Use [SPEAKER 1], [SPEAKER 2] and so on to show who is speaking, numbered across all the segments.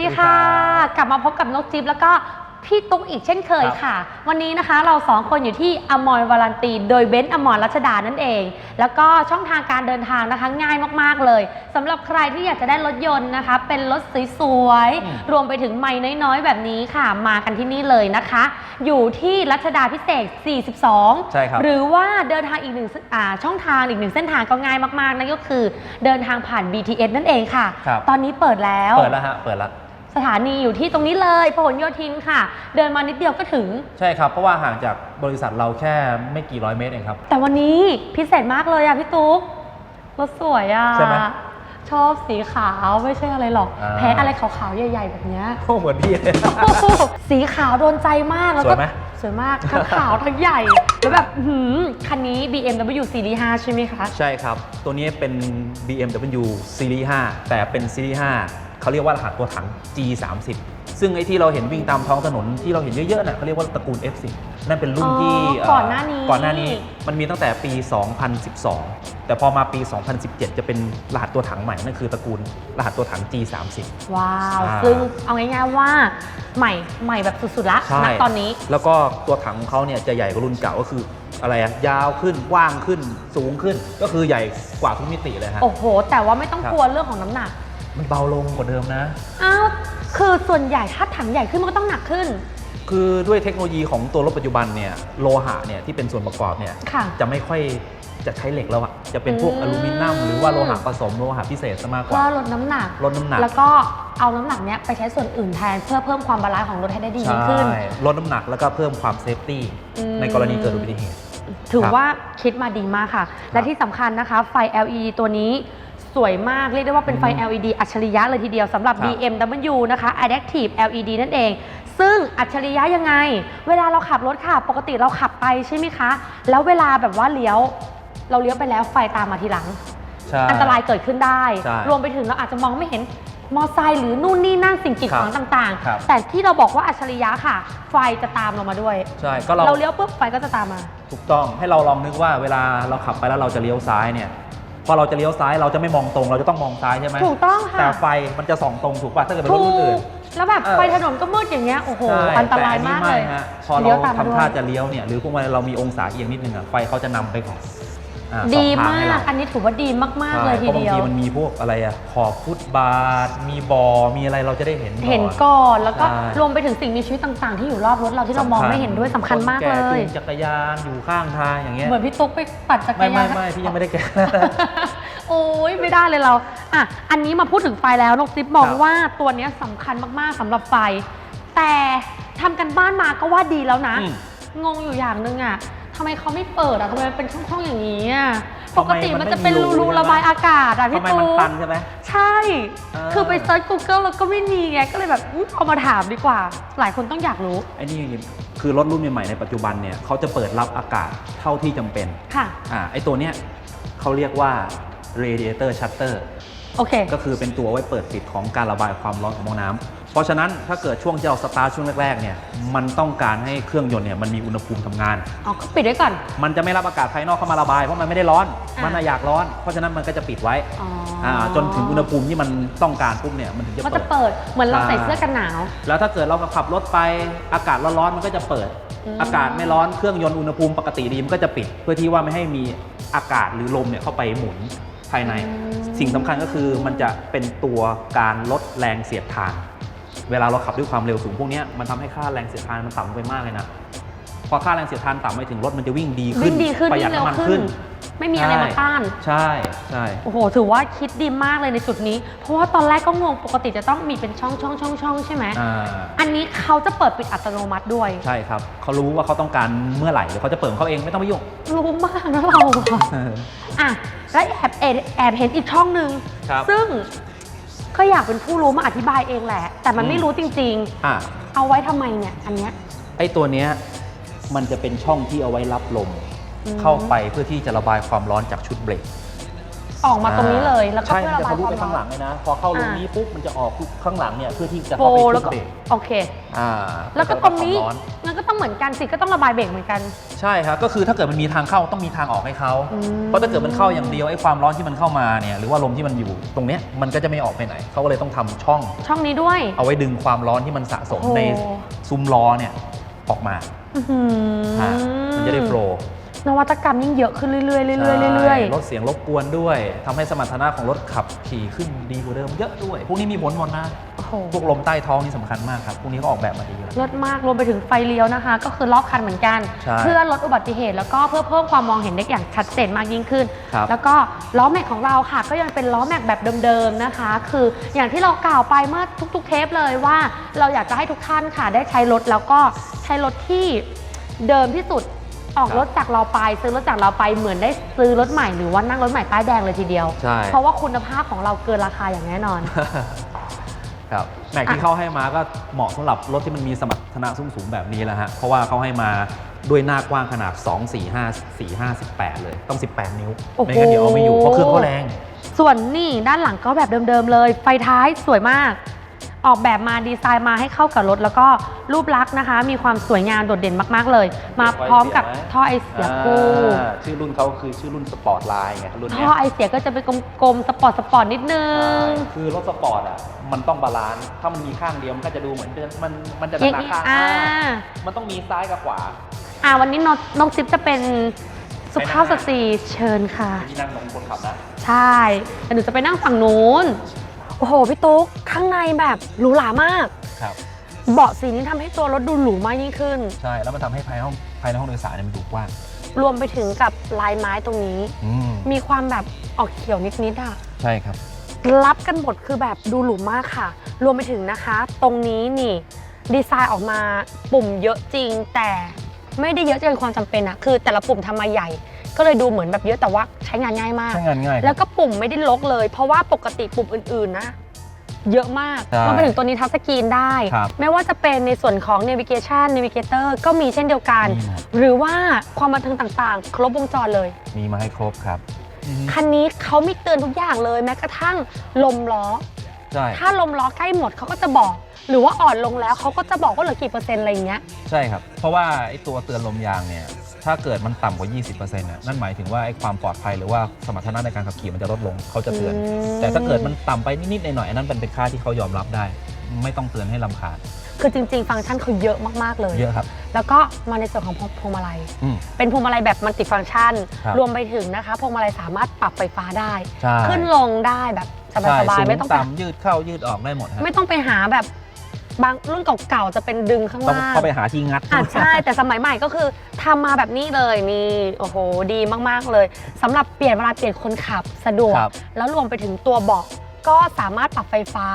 [SPEAKER 1] ดีค่ะ
[SPEAKER 2] สวัสดีครับ
[SPEAKER 1] กลับมาพบกับนกจิ๊บแล้วก็พี่ตุ๊กอีกเช่นเคย
[SPEAKER 2] ครับ
[SPEAKER 1] ค่ะ วันนี้นะคะเราสองคนอยู่ที่อมรวารันตี โดยเบนซ์อมรรัชดานั่นเอง แล้วก็ช่องทางการเดินทางนะคะง่ายมากๆเลยสำหรับใครที่อยากจะได้รถยนต์นะคะ เป็นรถสวย
[SPEAKER 2] อืม
[SPEAKER 1] ๆรวมไปถึงไม่น้อยๆ แบบนี้ค่ะ มากันที่นี่เลยนะคะ อยู่ที่รัชดาพิเศษก42
[SPEAKER 2] ใช่ครับ
[SPEAKER 1] หรือว่าเดินทางอีกหนึ่งอ่าช่องทางอีกหนึ่งเส้นทางก็ง่ายมากๆนั่นก็คือเดินทางผ่าน BTS นั่นเองค่ะ
[SPEAKER 2] ครับ
[SPEAKER 1] ตอนนี้เปิดแล้ว
[SPEAKER 2] เปิดแล้วฮะเปิดแล้ว
[SPEAKER 1] สถานีอยู่ที่ตรงนี้เลยพหลโยธินค่ะ เดินมานิดเดียวก็ถึง
[SPEAKER 2] ใช่ครับ เพราะว่าห่างจากบริษัทเราแค่ไม่กี่ร้อยเมตรเองครับ
[SPEAKER 1] แต่วันนี้พิเศษมากเลยอะพี่ตุ๊กรถสวยอะ
[SPEAKER 2] ใช่ไหม
[SPEAKER 1] ชอบสีขาวไม่ใช่อะไรหรอก
[SPEAKER 2] อ่า
[SPEAKER 1] แพ้อะไรขาวๆใหญ่ ๆ แบบเนี้ย
[SPEAKER 2] โอ้เหมือนพี่เลย
[SPEAKER 1] สีขาวโดนใจมากแล้ว
[SPEAKER 2] ส
[SPEAKER 1] ก็
[SPEAKER 2] วยไหม
[SPEAKER 1] สวยมากทั้งขาวทั้งใหญ่ แล้วแบบอื้อหือคันนี้ BMW Series 5ใช่ไหมคะ
[SPEAKER 2] ใช่ครับ ตัวนี้เป็น BMW Series 5 แต่เป็น Series 5 เขาเรียกว่ารหัสตัวถัง G30 ซึ่งไอ้ที่เราเห็นวิ่งตามท้องถนนที่เราเห็นเยอะๆน่ะเขาเรียกว่าตระกูล F10 นั่นเป็นรุ่นที่
[SPEAKER 1] อ๋อก่อนหน้านี้
[SPEAKER 2] ก่อนหน้านี้มันมีตั้งแต่ปี 2012 แต่พอมาปี 2017 จะเป็นรหัสตัวถังใหม่นั่นคือตระกูลรหัสตัวถัง G30
[SPEAKER 1] ว้าว
[SPEAKER 2] อ่า
[SPEAKER 1] ซึ่งเอาง่ายๆว่าใหม่ใหม่แบบสุดๆละ
[SPEAKER 2] ใช่
[SPEAKER 1] ณตอนนี้
[SPEAKER 2] แล้วก็ตัวถังของเขาเนี่ยจะใหญ่กว่ารุ่นเก่าก็คืออะไรอะยาวขึ้นกว้างขึ้นสูงขึ้น ก็คือใหญ่กว่าทุกมิติเลยฮะ
[SPEAKER 1] โอ้โห แต่ว่าไม่ต้อง
[SPEAKER 2] ครับ
[SPEAKER 1] กลัวเรื่องของน้ำหนัก
[SPEAKER 2] มันเบาลงกว่าเดิมนะ
[SPEAKER 1] อ้าวคือส่วนใหญ่ถ้าถังใหญ่ขึ้นมันก็ต้องหนักขึ้น
[SPEAKER 2] คือด้วยเทคโนโลยีของตัวรถปัจจุบันเนี่ยโลหะเนี่ยที่เป็นส่วนประกอบเนี่ย
[SPEAKER 1] ค่ะ
[SPEAKER 2] จะไม่ค่อยจะใช้เหล็กแล้วอะจะเป็นพวก
[SPEAKER 1] อืม
[SPEAKER 2] อลูมิเนียมหรือว่าโลหะผสมโลหะพิเศษซะมากก
[SPEAKER 1] เพื่
[SPEAKER 2] ว่า
[SPEAKER 1] อลดน้ำหนัก
[SPEAKER 2] ลดน้ำหนัก
[SPEAKER 1] แล้วก็เอาน้ำหนักเนี้ยไปใช้ส่วนอื่นแทนเพื่อเพิ่มความบาลานซ์ของรถให้ได้ดียิ่งขึ้น
[SPEAKER 2] ใช่ลดน้ำหนักแล้วก็เพิ่มความเซฟตี้
[SPEAKER 1] อืม
[SPEAKER 2] ในกรณีเกิดอุบัติเหตุ
[SPEAKER 1] ถือ
[SPEAKER 2] ครับ
[SPEAKER 1] ว่าคิดมาดีมากค่ะ และที่สำคัญนะคะ ไฟ LED ตัวนี้ส วยมาก เรียกได้ว่าเป็นไฟ
[SPEAKER 2] อืม
[SPEAKER 1] LED อัจฉริยะเลยทีเดียวสำหรับ
[SPEAKER 2] ครับ
[SPEAKER 1] BMW นะคะ Adaptive LED นั่นเอง ซึ่งอัจฉริยะยังไง เวลาเราขับรถค่ะ ปกติเราขับไปใช่ไหมคะ แล้วเวลาแบบว่าเลี้ยว เราเลี้ยวไปแล้วไฟตามมาทีหลัง
[SPEAKER 2] ใช่
[SPEAKER 1] อันตรายเกิดขึ้นได้
[SPEAKER 2] ใช่
[SPEAKER 1] รวมไปถึงเราอาจจะมองไม่เห็นมอไซค์หรือนู่นนี่นั่นสิ่งกีดขวาง
[SPEAKER 2] ครับ
[SPEAKER 1] ต่าง
[SPEAKER 2] ครับ
[SPEAKER 1] ๆ แต่ที่เราบอกว่าอัจฉริยะค่ะ ไฟจะตามเรามาด้วย
[SPEAKER 2] ใช่ก็เรา
[SPEAKER 1] เราเลี้ยวปุ๊บไฟก็จะตามมา
[SPEAKER 2] ถูกต้องให้เราลองนึกว่าเวลาเราขับไปแล้วเราจะเลี้ยวซ้ายเนี่ย พอเราจะเลี้ยวซ้ายเราจะไม่มองตรง เราจะต้องมองซ้ายใช่ไหม
[SPEAKER 1] ถูกต้องค่ะ
[SPEAKER 2] แต่ไฟมันจะส่องตรงถูกป่ะถ้าเกิดเป็นรถ
[SPEAKER 1] ถู
[SPEAKER 2] รุ่นอื่
[SPEAKER 1] ก
[SPEAKER 2] น
[SPEAKER 1] แล้วแบบ
[SPEAKER 2] เออ
[SPEAKER 1] ไฟถนนก็มืดอย่างเงี้ยโอ้โห
[SPEAKER 2] ใช่
[SPEAKER 1] อันตรายมากเลย
[SPEAKER 2] แต่อันนี้ไฮะพอเรา
[SPEAKER 1] เลี้ยวตามมา
[SPEAKER 2] ทำท่า
[SPEAKER 1] ด้วย
[SPEAKER 2] จะเลี้ยวเนี่ยหรือพวกมันเรามีองศาเอียงนิดนึงอะไฟเขาจะนำไปก่อน อ่า
[SPEAKER 1] ดี
[SPEAKER 2] สองทาง
[SPEAKER 1] มา
[SPEAKER 2] ให้
[SPEAKER 1] ก
[SPEAKER 2] เรา
[SPEAKER 1] อันนี้ถือว่าดีมาก ๆ เลย
[SPEAKER 2] ใช่
[SPEAKER 1] ที
[SPEAKER 2] เพราะบาง
[SPEAKER 1] เดียว
[SPEAKER 2] ทีมันมีพวกอะไรอะขอบฟุตบาท มีบ่อมีอะไรเราจะได้เห็น
[SPEAKER 1] เห็นก่อนแล้วก็
[SPEAKER 2] ใช่
[SPEAKER 1] รวมไปถึงสิ่งมีชีวิตต่าง ๆ ที่อยู่รอบรถเราที่เรามองไม่เห็นด้วยสำคัญมาก
[SPEAKER 2] นแเล
[SPEAKER 1] ย
[SPEAKER 2] จูงจักรยานอยู่ข้างทางอย่างเงี้ย
[SPEAKER 1] เหมือนพี่ตุ๊กไปปั่นจักร
[SPEAKER 2] ไม่
[SPEAKER 1] ยา
[SPEAKER 2] ไม่
[SPEAKER 1] น
[SPEAKER 2] ไม่พี่ยังไม่ได้แก่
[SPEAKER 1] โอ้ยไม่ได้เลยเราอะอันนี้มาพูดถึงไฟแล้วนกจิ๊บมอง
[SPEAKER 2] ครับ
[SPEAKER 1] ว่าตัวเนี้ยสำคัญมากๆสำหรับไฟ แต่ทำกันบ้านมาก็ว่าดีแล้วนะ
[SPEAKER 2] อืม
[SPEAKER 1] งงอยู่อย่างหนึ่งอะ ทำไมเขาไม่เปิดอะทำไมมันเป็นช่องๆอย่างนี้อะ
[SPEAKER 2] ทำ
[SPEAKER 1] ป
[SPEAKER 2] ไม
[SPEAKER 1] กติ
[SPEAKER 2] มั
[SPEAKER 1] มัน
[SPEAKER 2] น
[SPEAKER 1] จะเป็น
[SPEAKER 2] ไม่มีรู
[SPEAKER 1] รู
[SPEAKER 2] ใช่ไหม
[SPEAKER 1] ระบายอากาศอะพี่
[SPEAKER 2] ทำไม
[SPEAKER 1] ตุ๊
[SPEAKER 2] มัน
[SPEAKER 1] ก
[SPEAKER 2] ตันใช่ไหม
[SPEAKER 1] ใช่
[SPEAKER 2] อ่า
[SPEAKER 1] คือไปเซิร์ช Google แล้วก็ไม่มีไงก็เลยแบบอุ๊ยเอามาถามดีกว่า หลายคนต้องอยากรู้
[SPEAKER 2] ไอ้นี่คือรถรุ่นใหม่ๆในปัจจุบันเนี่ยเขาจะเปิดรับอากาศเท่าที่จำเป็น
[SPEAKER 1] ค่ะ
[SPEAKER 2] อ่าไอ้ตัวเนี้ยเขาเรียกว่า radiator shutter
[SPEAKER 1] โอเค
[SPEAKER 2] ก็คือเป็นตัวไว้เปิดปิดของการระบายความร้อนของหม้อน้ำเพราะฉะนั้นถ้าเกิดช่วงที่เราสตาร์ทช่วงแรกๆเนี่ยมันต้องการให้เครื่องยนต์เนี่ยมันมีอุณหภูมิทำงาน
[SPEAKER 1] อ๋อก็ปิดไว้ก่อน
[SPEAKER 2] มันจะไม่รับอากาศภายนอกเข้ามาระบายเพราะมันไม่ได้ร้อน
[SPEAKER 1] อะ
[SPEAKER 2] มันน่ะอยากร้อน เพราะฉะนั้นมันก็จะปิดไว้
[SPEAKER 1] อ๋ออา
[SPEAKER 2] จนถึงอุณหภูมิที่มันต้องการปุ๊บเนี่ยมันถึงจะ
[SPEAKER 1] มัน
[SPEAKER 2] เปิ
[SPEAKER 1] จะ
[SPEAKER 2] ด
[SPEAKER 1] เปิดเหมือนเรา
[SPEAKER 2] ใช่
[SPEAKER 1] ใส่เสื้อกันหนาว
[SPEAKER 2] แล้วถ้าเกิดเราขับรถไปอากาศร้อนๆมันก็จะเปิด
[SPEAKER 1] อืม
[SPEAKER 2] อากาศไม่ร้อนเครื่องยนต์อุณหภูมิปกติดีมันก็จะปิด เพื่อที่ว่าไม่ให้มีอากาศหรือลมเนี่ยเข้าไปหมุนภายในสิ่ งสำคัญก็คือมันจะเป็นตัวการลดแรงเสียดทาน เวลาเราขับด้วยความเร็วสูงพวกเนี้ยมันทำให้ค่าแรงเสียดทานมันต่ำลงไปมากเลยนะพอค่าแรงเสียดทานต่ำไปถึงรถมันจะวิ่งดีขึ้
[SPEAKER 1] วิ่
[SPEAKER 2] น
[SPEAKER 1] งดีขึ้น
[SPEAKER 2] ประหยั
[SPEAKER 1] วิ่
[SPEAKER 2] ด
[SPEAKER 1] งเร็ว
[SPEAKER 2] น้ำมัน
[SPEAKER 1] ขึ้
[SPEAKER 2] ขึ้
[SPEAKER 1] น
[SPEAKER 2] น
[SPEAKER 1] ไม่มีอะไรมาต้าน
[SPEAKER 2] ใช่ใช่
[SPEAKER 1] โอ้โห ถือว่าคิดดีมากเลยในจุดนี้ เพราะว่าตอนแรกก็งง ปกติจะต้องมีเป็นช่องช่องช่องช่องใช่ไหม
[SPEAKER 2] อ่า
[SPEAKER 1] อันนี้เขาจะเปิดปิดอัตโนมัติด้วย
[SPEAKER 2] ใช่ครับเขารู้ว่าเขาต้องการเมื่อไหร่เดี๋ยวเขาจะเปิดของเขาเองไม่ต้องไปยุ่ง
[SPEAKER 1] รู้มากนะเราอะอะแล้วแอบแอบแอบเห็นอีกช่องหนึ่ง
[SPEAKER 2] ครับ
[SPEAKER 1] ซึ่งก็อยากเป็นผู้รู้มาอธิบายเองแหละ แต่มันไม่
[SPEAKER 2] อืม
[SPEAKER 1] รู้จริง
[SPEAKER 2] อ่า
[SPEAKER 1] ๆ เอาไว้ทำไมเนี่ย อันเนี้ย
[SPEAKER 2] ไอ้ตัวเนี้ยมันจะเป็นช่องที่เอาไว้รับลม
[SPEAKER 1] อืม
[SPEAKER 2] เข้าไปเพื่อที่จะระบายความร้อนจากชุดเบรก
[SPEAKER 1] ออกมาตรงนี้เลยแล้วก็
[SPEAKER 2] ใช่
[SPEAKER 1] เพื่อ
[SPEAKER 2] มัน
[SPEAKER 1] ระ
[SPEAKER 2] จะ
[SPEAKER 1] บาย
[SPEAKER 2] ทะลุ
[SPEAKER 1] ความ
[SPEAKER 2] ไป
[SPEAKER 1] ร้
[SPEAKER 2] ข้างห
[SPEAKER 1] อ
[SPEAKER 2] ลั
[SPEAKER 1] น
[SPEAKER 2] งเลยนะ พอเข้ารู
[SPEAKER 1] อ่า
[SPEAKER 2] นี้ปุ๊บมันจะออกข้างหลังเนี่ยเพื่อที่จะ
[SPEAKER 1] โฟ
[SPEAKER 2] เข้าไป
[SPEAKER 1] แล้ว
[SPEAKER 2] ขึ้น
[SPEAKER 1] ก็
[SPEAKER 2] เบรก
[SPEAKER 1] โอเค
[SPEAKER 2] อ่า
[SPEAKER 1] แล้วก็ตรงนี้
[SPEAKER 2] ระบายความร้อน
[SPEAKER 1] มันก็ต้องเหมือนกันสิก็ต้องระบายเบรกเหมือนกัน
[SPEAKER 2] ใช่ครับ ก็คือถ้าเกิดมันมีทางเข้าต้องมีทางออกให้เขา
[SPEAKER 1] อืม
[SPEAKER 2] เพราะถ้าเกิดมันเข้าอย่างเดียวไอ้ความร้อนที่มันเข้ามาเนี่ยหรือว่าลมที่มันอยู่ตรงเนี้ยมันก็จะไม่ออกไปไหนเขาก็เลยต้องทำช่อง
[SPEAKER 1] ช่องนี้ด้วย
[SPEAKER 2] เอาไว้ดึงความร้อนที่มันสะสม
[SPEAKER 1] โอ้
[SPEAKER 2] ในซุ้มล้อเนี่ยออกมา
[SPEAKER 1] อื้อหือ
[SPEAKER 2] ฮะมันจะได้โฟล์
[SPEAKER 1] นวัตกรรมยิ่งเยอะขึ้นเรื่อยๆเรื่อยๆเรื่อย
[SPEAKER 2] ใช่ลดเสียงรบกวนด้วยทำให้สมรรถนะของรถขับขี่ขึ้นดีกว่าเดิมเยอะด้วย พวกนี้มีผลหมดนะ
[SPEAKER 1] ๆโอ้โห
[SPEAKER 2] พวกลมใต้ท้องนี่สำคัญมากครับ พวกนี้ก็ออกแบบมาดีแล้ว
[SPEAKER 1] ลดมากรวมไปถึงไฟเลี้ยวนะคะ ก็คือรอบคันเหมือนกัน
[SPEAKER 2] ใช่
[SPEAKER 1] เพื่อลดอุบัติเหตุแล้วก็เพื่อเพิ่มความมองเห็นได้อย่างชัดเจนมากยิ่งขึ้น
[SPEAKER 2] ครับ
[SPEAKER 1] แล้วก็ล้อแม็กของเราค่ะ ก็ยังเป็นล้อแม็กแบบเดิมๆนะคะ คืออย่างที่เรากล่าวไปเมื่อทุก ๆ เทปเลยว่า เราอยากจะให้ทุกท่านค่ะได้ใช้รถแล้วก็ใช้รถที่เดิมที่สุด ออกรถจากเราไปซื้อรถจากเราไปเหมือนได้ซื้อรถใหม่หรือว่านั่งรถใหม่ป้ายแดงเลยทีเดียว
[SPEAKER 2] ใช่
[SPEAKER 1] เพราะว่าคุณภาพของเราเกินราคาอย่างแน่นอน
[SPEAKER 2] ครับแม็กที่เขาให้มาก็เหมาะสำหรับรถที่มันมีสมรรถนะสูงๆแบบนี้แล้วฮะ เพราะว่าเขาให้มาด้วยหน้ากว้างขนาด 2 4 5 4 5 18 เลย ต้อง 18 นิ้ว
[SPEAKER 1] โอ้โห
[SPEAKER 2] ไม่งั้นเดี๋ยวเอาไม่อยู่เพราะเครื่องเขาแรง
[SPEAKER 1] ส่วนนี่ด้านหลังก็แบบเดิมๆเลย ไฟท้ายสวยมาก ออกแบบมาดีไซน์มาให้เข้ากับรถ แล้วก็รูปลักษณ์นะคะ มีความสวยงามโดดเด่นมาก ๆ เลย มาพร้อมกับท่อไอเสียคู่
[SPEAKER 2] อ่าชื่อรุ่นเขาคือชื่อรุ่นสปอร์ตไลน์ไงรุ่น
[SPEAKER 1] ท่
[SPEAKER 2] เนี้
[SPEAKER 1] อยไอเสียก็จะเป็นกลมๆสปอร์ตสปอร์ตนิดนึง
[SPEAKER 2] ใช่คือรถสปอร์ตอะมันต้องบาลานซ์ถ้ามันมีข้างเดียวมันก็จะดูเหมือนจะมันมันจะห
[SPEAKER 1] อย่าง
[SPEAKER 2] นัก
[SPEAKER 1] นี้
[SPEAKER 2] ๆข้าง
[SPEAKER 1] อ่า
[SPEAKER 2] มันต้องมีซ้ายกับขวา
[SPEAKER 1] อ่าวันนี้น้องน้องจิ๊บจะเป็นสุภาพสตรีเชิญค่ะ
[SPEAKER 2] ที่นั่งตรงคนขับนะ
[SPEAKER 1] ใช่แต่หนูจะไปนั่งฝั่งนู้น โอ้โหพี่ตุ๊กข้างในแบบหรูหรามาก
[SPEAKER 2] ครับ
[SPEAKER 1] เบาะสีนี้ทำให้ตัวรถดูหรูมากยิ่งขึ้น
[SPEAKER 2] ใช่ แล้วมันทำให้ภายในห้องภายในห้องโดยสารเนี่ยมันดูกว้าง
[SPEAKER 1] รวมไปถึงกับลายไม้ตรงนี้
[SPEAKER 2] อืม
[SPEAKER 1] มีความแบบออกเขียวนิดๆอะ
[SPEAKER 2] ใช่ครับ
[SPEAKER 1] รับกันหมดคือแบบดูหรูมากค่ะ รวมไปถึงนะคะ ตรงนี้นี่ ดีไซน์ออกมาปุ่มเยอะจริงแต่ไม่ได้เยอะเกินความจำเป็นอะคือแต่ละปุ่มทำมาใหญ่ ก็เลยดูเหมือนแบบเยอะแต่ว่าใช้งานง่ายมาก
[SPEAKER 2] ใช้งานง่าย
[SPEAKER 1] แล้วก็ปุ่มไม่ได้ลกเลย เพราะว่าปกติปุ่มอื่นๆนะ เยอะมาก
[SPEAKER 2] ใช่
[SPEAKER 1] รวมไปถึงตัวนี้ทัชสกรีนได้
[SPEAKER 2] ครับ
[SPEAKER 1] ไม่ว่าจะเป็นในส่วนของ navigation navigator ก็มีเช่นเดียวกัน
[SPEAKER 2] มีหมด
[SPEAKER 1] หรือว่าความบันเทิงต่างๆ ครบวงจรเลย
[SPEAKER 2] มีมาให้ครบครับ
[SPEAKER 1] คันนี้เขามีเตือนทุกอย่างเลยแม้กระทั่งลมล้อ
[SPEAKER 2] ใช่
[SPEAKER 1] ถ้าลมล้อใกล้หมดเขาก็จะบอก หรือว่าอ่อนลงแล้วเขาก็จะบอกว่าเหลือกี่เปอร์เซ็นต์อะไรอย่างเงี้ย
[SPEAKER 2] ใช่ครับ เพราะว่าไอ้ตัวเตือนลมยางเนี่ย ถ้าเกิดมันต่ำกว่า 20%น่ะนั่นหมายถึงว่าไอ้ความปลอดภัยหรือว่าสมรรถนะในการขับขี่มันจะลดลงเขาจะเตือน
[SPEAKER 1] อืม
[SPEAKER 2] แต่ถ้าเกิดมันต่ำไปนิดๆหน่อยๆอันนั้นเป็นเป็นค่าที่เขายอมรับได้ ไม่ต้องเตือนให้ลำคาญ
[SPEAKER 1] คือจริง ๆ ฟังก์ชันเขาเยอะมากๆเลย
[SPEAKER 2] เยอะครับ
[SPEAKER 1] แล้วก็มาในส่วนของพวงมาลัย
[SPEAKER 2] อืม
[SPEAKER 1] เป็นพวงมาลัยแบบมัลติฟังก์ชัน
[SPEAKER 2] ครับ
[SPEAKER 1] รวมไปถึงนะคะพวงมาลัยสามารถปรับไฟฟ้าได้
[SPEAKER 2] ใช่
[SPEAKER 1] ขึ้นลงได้แบบส
[SPEAKER 2] ใช่
[SPEAKER 1] บาย
[SPEAKER 2] สู
[SPEAKER 1] ๆ
[SPEAKER 2] ง
[SPEAKER 1] ไม่ต้องไป
[SPEAKER 2] ต่ำยืดเข้ายืดออกได้หมดครับ
[SPEAKER 1] ไม่ต้องไปหาแบบ บางรุ่นเก่าๆจะเป็นดึงข้าง
[SPEAKER 2] ต้อง
[SPEAKER 1] ล่าง
[SPEAKER 2] เข้าไปหาที่งัด
[SPEAKER 1] อะใช่ แต่สมัยใหม่ก็คือทำมาแบบนี้เลยนี่โอ้โหดีมากๆเลยสำหรับเปลี่ยนเวลาเปลี่ยนคนขับสะดวก
[SPEAKER 2] ครับ
[SPEAKER 1] แล้วรวมไปถึงตัวเบาะก็สามารถปรับไฟฟ้า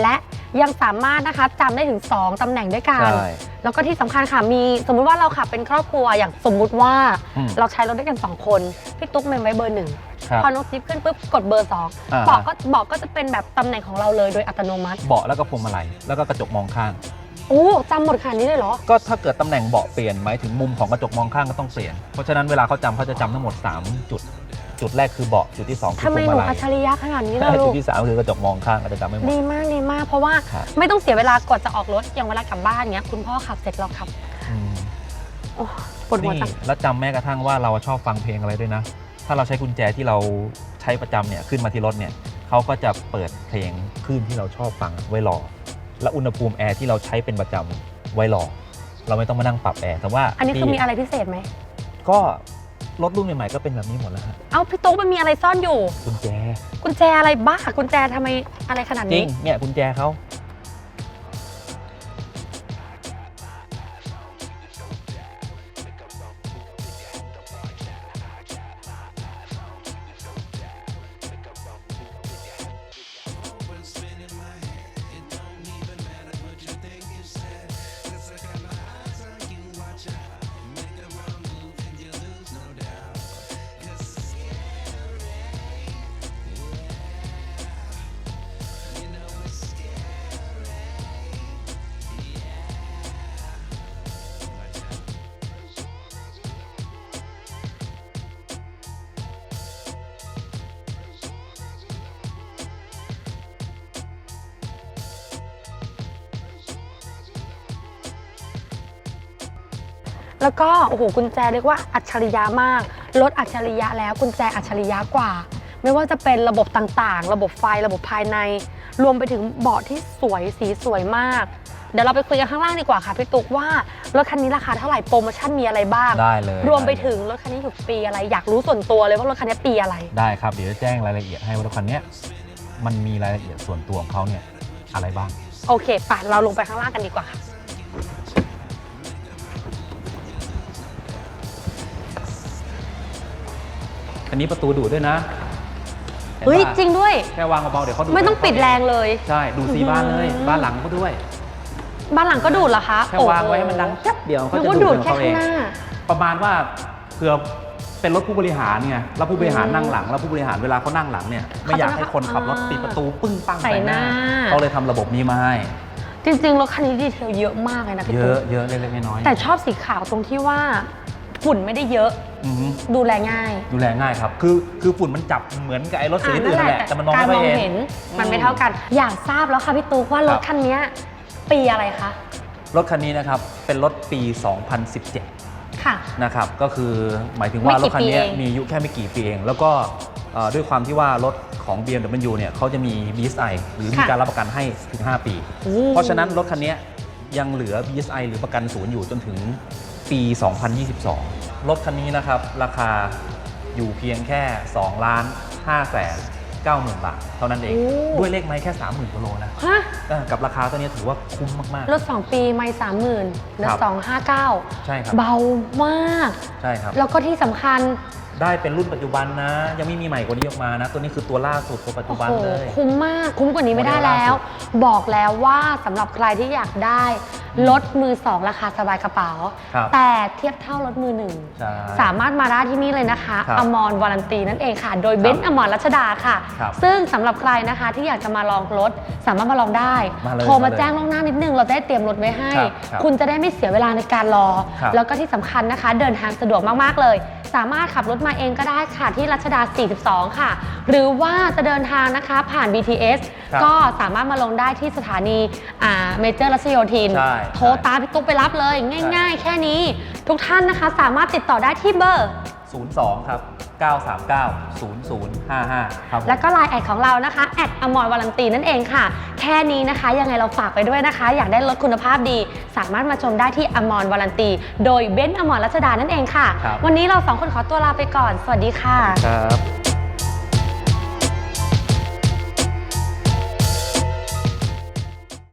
[SPEAKER 1] และยังสามารถนะคะจำได้ถึง 2ตำแหน่งด้วยกัน
[SPEAKER 2] ใช่
[SPEAKER 1] แล้วก็ที่สำคัญค่ะมีสมมุติว่าเราขับเป็นครอบครัวอย่างสมมุติว่า
[SPEAKER 2] อืม
[SPEAKER 1] เราใช้รถด้วยกัน 2 คน พี่ตุ๊กเมมไว้เบอร์หนึ่ง
[SPEAKER 2] ครับ
[SPEAKER 1] พอน้องจิ๊บขึ้นปุ๊บกดเบอร์สอง
[SPEAKER 2] อ่า
[SPEAKER 1] เบาะก็เบาะก็จะเป็นแบบตำแหน่งของเราเลยโดยอัตโนมัติ
[SPEAKER 2] เบาะแล้วก็พวงมาลัยแล้วก็กระจกมองข้าง
[SPEAKER 1] โอ้จำหมดขนาดนี้เลยเหรอ
[SPEAKER 2] ก็ถ้าเกิดตำแหน่งเบาะเปลี่ยนหมายถึงมุมของกระจกมองข้างก็ต้องเปลี่ยน เพราะฉะนั้นเวลาเขาจำเขาจะจำทั้งหมด 3 จุด จุดแรกคือเบาะจุดที่ 2 คือ
[SPEAKER 1] ทำไม
[SPEAKER 2] พวง
[SPEAKER 1] หนู
[SPEAKER 2] มาลั
[SPEAKER 1] อั
[SPEAKER 2] ย
[SPEAKER 1] จฉริยะขนาดนี้ล่ะลู
[SPEAKER 2] จุ
[SPEAKER 1] ก
[SPEAKER 2] ดที่ 3 คือกระจกมองข้างก็จะจำไม่หมด
[SPEAKER 1] ดีมากดีมาก เพราะว่า
[SPEAKER 2] ครับ
[SPEAKER 1] ไม่ต้องเสียเวลากว่าจะออกรถอย่างเวลากลับบ้านเนี้ยคุณพ่อขับเสร็จเราขับ
[SPEAKER 2] อืม
[SPEAKER 1] โอ้ปวดหัว
[SPEAKER 2] นี่
[SPEAKER 1] จัง
[SPEAKER 2] แล้วจำแม้กระทั่งว่าเราชอบฟังเพลงอะไรด้วยนะ ถ้าเราใช้กุญแจที่เราใช้ประจำเนี่ยขึ้นมาที่รถเนี่ยเขาก็จะเปิดเพลงคลื่นที่เราชอบฟังไว้รอ และอุณหภูมิแอร์ที่เราใช้เป็นประจำไว้รอ เราไม่ต้องมานั่งปรับแอร์แต่ว่า
[SPEAKER 1] อันนี้คือมี
[SPEAKER 2] ที่
[SPEAKER 1] อะไรพิเศษไหม
[SPEAKER 2] ก็รถรุ่นใหม่ๆก็เป็นแบบนี้หมดแล้วฮะ
[SPEAKER 1] เอ้าพี่ตุ๊กมันมีอะไรซ่อนอยู่
[SPEAKER 2] กุญแจ
[SPEAKER 1] กุญแจอะไรบ้ากุญแจทำไมอะไรขนาด
[SPEAKER 2] จริ
[SPEAKER 1] นี้
[SPEAKER 2] งเนี่ยกุญแจเขา
[SPEAKER 1] แล้วก็โอ้โหกุญแจเรียกว่าอัจฉริยะมาก รถอัจฉริยะแล้วกุญแจอัจฉริยะกว่า ไม่ว่าจะเป็นระบบต่างๆ ระบบไฟระบบภายใน รวมไปถึงเบาะที่สวยสีสวยมาก เดี๋ยวเราไปคุยกันข้างล่างดีกว่าค่ะพี่ตุ๊กว่ารถคันนี้ราคาเท่าไหร่โปรโมชั่นมีอะไรบ้าง
[SPEAKER 3] ได้เลย
[SPEAKER 1] รวมไป
[SPEAKER 3] ด้เลย
[SPEAKER 1] ถึงรถคันนี้อยู่ปีอะไรอยากรู้ส่วนตัวเลยว่ารถคันนี้ปีอะไร
[SPEAKER 3] ได้ครับ เดี๋ยวจะแจ้งรายละเอียดให้ว่ารถคันเนี้ยมันมีรายละเอียดส่วนตัวของเขาเนี่ยอะไรบ้าง
[SPEAKER 1] โอเคป่ะเราลงไปข้างล่างกันดีกว่าค่ะ
[SPEAKER 2] อันนี้ประตูดูดด้วยนะห็น
[SPEAKER 1] เฮ้ย
[SPEAKER 2] ปะ
[SPEAKER 1] จริงด้วย
[SPEAKER 2] แค่วางเบาๆเดี๋ยวเขาดู
[SPEAKER 1] ไม่ต้องปิดแรงเลย
[SPEAKER 2] ใช่ดูสีบ้านเลย
[SPEAKER 1] อืม
[SPEAKER 2] บ้านหลังก็ด้วย
[SPEAKER 1] บ้านหลังก็ดูดเหรอคะ
[SPEAKER 2] แค่วางไว้ให้มันดังจับเดียวเขา
[SPEAKER 1] นึก
[SPEAKER 2] จะ
[SPEAKER 1] ว่า
[SPEAKER 2] ดู
[SPEAKER 1] ดู
[SPEAKER 2] ด
[SPEAKER 1] ด
[SPEAKER 2] ของ
[SPEAKER 1] แค่
[SPEAKER 2] เขาเอ
[SPEAKER 1] ข้าง
[SPEAKER 2] ง
[SPEAKER 1] หน้า
[SPEAKER 2] ประมาณว่าเผื่อเป็นรถผู้บริหารไงแล้วผู้บริหาร
[SPEAKER 1] อืม
[SPEAKER 2] นั่งหลัง แล้วผู้บริหารเวลาเขานั่งหลังเนี่ยไม่อยากให้คนขับรถปิดประตูปึ้งปั้ง
[SPEAKER 1] ใส่
[SPEAKER 2] ใส่หน้า
[SPEAKER 1] หน้า
[SPEAKER 2] เขาเลยทำระบบนี้มาให้
[SPEAKER 1] จริงๆรถคันนี้ดีเทลเยอะมากเลยนะพี่
[SPEAKER 2] เย
[SPEAKER 1] ตุ๊
[SPEAKER 2] อะ
[SPEAKER 1] ก
[SPEAKER 2] เยอะเล็กๆน้อยๆ
[SPEAKER 1] แต่ชอบสีขาวตรงที่ว่า ฝุ่นไม่ได้เยอะ
[SPEAKER 2] อือฮึ
[SPEAKER 1] ดูแลง่าย
[SPEAKER 2] ดูแลง่ายครับ คือคือฝุ่นมันจับเหมือนกับไอ้รถสีอื่นนั่นแหละ แต่มันมอง
[SPEAKER 1] การ
[SPEAKER 2] ไม่
[SPEAKER 1] ม
[SPEAKER 2] ค่
[SPEAKER 1] อ
[SPEAKER 2] อย
[SPEAKER 1] ง
[SPEAKER 2] เห็
[SPEAKER 1] เห็
[SPEAKER 2] น
[SPEAKER 1] นมันไม่เท่ากัน อยากทราบแล้วค่ะพี่ตุ๊กว่ารถ
[SPEAKER 2] ครับ
[SPEAKER 1] คันนี้ปีอะไรคะ
[SPEAKER 2] รถคันนี้นะครับ เป็นรถปี 2017
[SPEAKER 1] ค่ะ
[SPEAKER 2] นะครับ ก็คือหมายถึงว่า
[SPEAKER 1] ไม่
[SPEAKER 2] ร
[SPEAKER 1] กี่
[SPEAKER 2] ถคันนี้
[SPEAKER 1] ปีเอง
[SPEAKER 2] มีอายุแค่ไม่กี่ปีเอง แล้วก็เอ่อด้วยความที่ว่ารถของ BMW เนี่ยเขาจะมี BSI หรือมีการรับประกันให้ถึง 5 ปี
[SPEAKER 1] โอ้
[SPEAKER 2] เพราะฉะนั้นรถคันนี้ยังเหลือ BSI หรือประกันศูนย์อยู่จนถึงปี 2022 รถคันนี้นะครับ ราคาอยู่เพียงแค่ 2 ล้าน5แสน9หมื่นบาท เท่านั้นเองด้วยเลขไม้แค่ 30,000กิโลนะ
[SPEAKER 1] ฮะ
[SPEAKER 2] เออกับราคาตัวนี้ถือว่าคุ้มมาก
[SPEAKER 1] รถ 2 ปีไม่สามหมื่นเหลือ
[SPEAKER 2] ครับ
[SPEAKER 1] สองห้าเก้า
[SPEAKER 2] ๆ ใช่ครับ
[SPEAKER 1] เบามาก
[SPEAKER 2] ใช่ครับ
[SPEAKER 1] แล้วก็ที่สำคัญ
[SPEAKER 2] ได้เป็นรุ่นปัจจุบันนะ ยังไม่มีใหม่กว่านี้ออกมานะ ตัวนี้คือตัวล่าสุดตัวปัจจุบัน
[SPEAKER 1] โอ้โห
[SPEAKER 2] เลย
[SPEAKER 1] คุ้มมาก คุ้มกว่านี้ไม่ได้
[SPEAKER 2] โมเดลล่า
[SPEAKER 1] แล้ว
[SPEAKER 2] สุ
[SPEAKER 1] บอกแล้วว่าสำหรับใครที่อยากได้ รถมือสองราคาสบายกระเป๋า
[SPEAKER 2] ครับ
[SPEAKER 1] แต่เทียบเท่ารถมือหนึ่ง
[SPEAKER 2] ใช่
[SPEAKER 1] สามารถมาได้ที่นี่เลยนะคะ
[SPEAKER 2] ครับ
[SPEAKER 1] อมรวารันตีนั่นเองค่ะ โดยเบนซ์อมรรัชดาค่ะ
[SPEAKER 2] ครับ
[SPEAKER 1] ซึ่งสำหรับใครนะคะที่อยากจะมาลองรถสามารถมาลองได้
[SPEAKER 2] มาเลย
[SPEAKER 1] โทรมา
[SPEAKER 2] มาเลย
[SPEAKER 1] แจ้งล่วงหน้านิดนึง เราจะได้เตรียมรถไว้ให้
[SPEAKER 2] ครับครับ
[SPEAKER 1] คุณจะได้ไม่เสียเวลาในการรอ
[SPEAKER 2] ครับ
[SPEAKER 1] แล้วก็ที่สำคัญนะคะ เดินทางสะดวกมากๆเลย สามารถขับรถมาเองก็ได้ค่ะที่รัชดา 42 ค่ะ หรือว่าจะเดินทางนะคะผ่าน BTS
[SPEAKER 2] ครับ
[SPEAKER 1] ก็สามารถมาลงได้ที่สถานีเมเจอร์รัชโยธิน
[SPEAKER 2] ใช่
[SPEAKER 1] โทรตามพี่ตุ๊กไปรับเลย ง่าย ๆ แค่นี้ ทุกท่านนะคะสามารถติดต่อได้ที่เบอร์
[SPEAKER 2] 02 ครับ 939 0055 ครับผม
[SPEAKER 1] แล้วก็ไลน์แอดของเรานะคะแอดอมรวารันตีนั่นเองค่ะ แค่นี้นะคะ ยังไงเราฝากไปด้วยนะคะ อยากได้รถคุณภาพดี สามารถมาชมได้ที่อมรวารันตี โดยเบนซ์อมรรัชดานั่นเองค่ะ
[SPEAKER 2] ครับ
[SPEAKER 1] วันนี้เราสองคนขอตัวลาไปก่อน สวัสดีค่ะ
[SPEAKER 2] ครับ